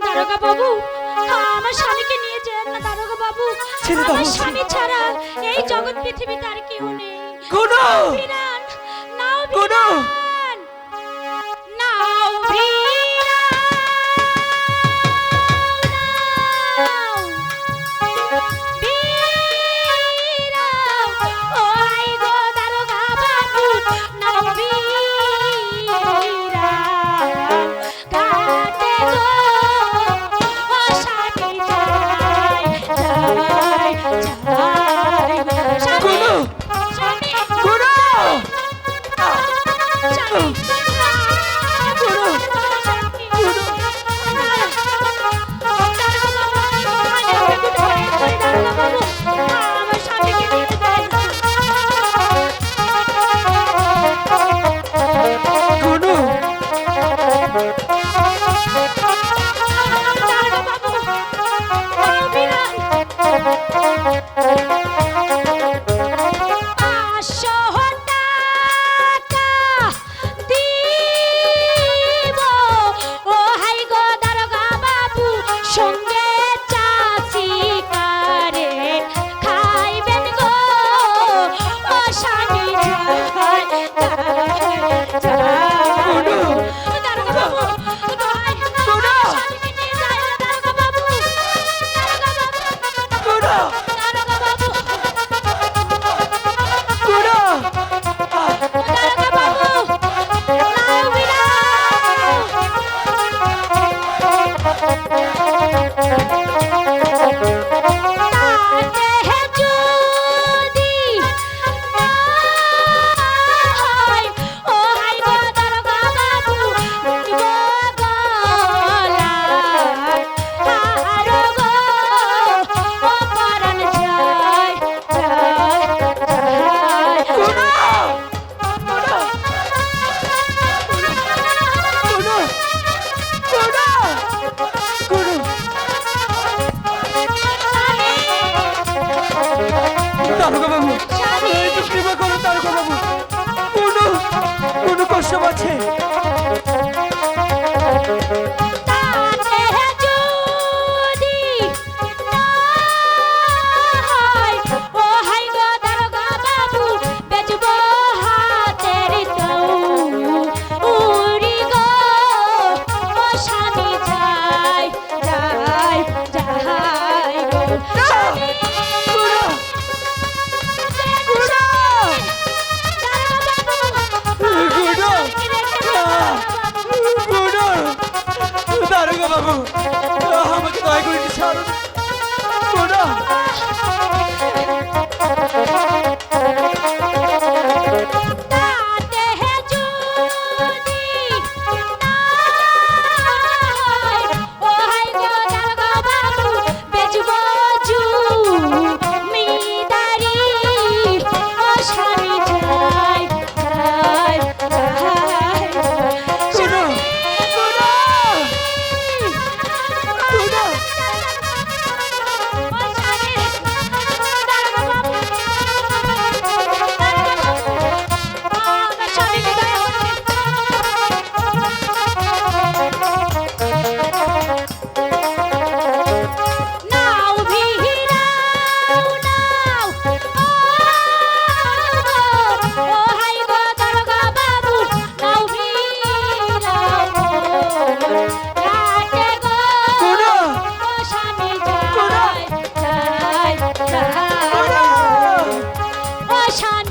দারোগা বাবু আমার স্বামীকে নিয়ে যান না দারোগা বাবু আমার স্বামী ছাড়া এই জগৎ পৃথিবীতে আর কেউ নেই। কোনো না কোনো Thank you. গো বাবু। হ্যাঁ। হ্যাঁ। অশান